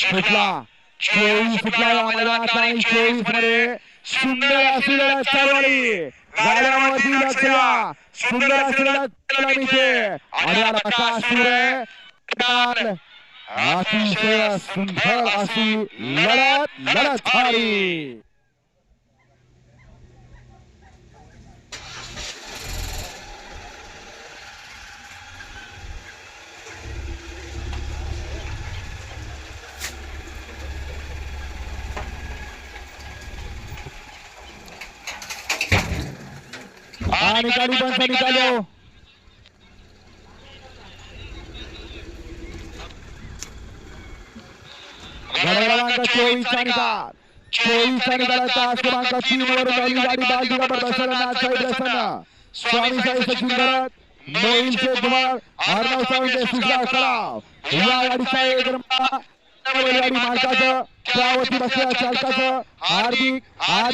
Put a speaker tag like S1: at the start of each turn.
S1: सुटला चोवीस सुटला या मैदानाचा आणि चोवीसमध्ये सुंदर असलेला लढत चालू आली सुंदर असलेला लढत आणि सुरे अतिशय सुंदर अशी लढत लढत झाली हा निकाली पंच निकालो क्रमांक चोवीसचा निकाल चोवीसचा निकालाचा आज क्रमांक तीन वर पहिली गाडी बाल दिगा प्रदर्शन साईड रसन स्वामी साई सचिन भरत मोहिल शेख कुमार अर्णव सावंत सुशला सराव. या गाडीचा एक नंबर. गाडी मालकाचं त्यावरती बसलेल्या चालकाचं हार्दिक हार्दिक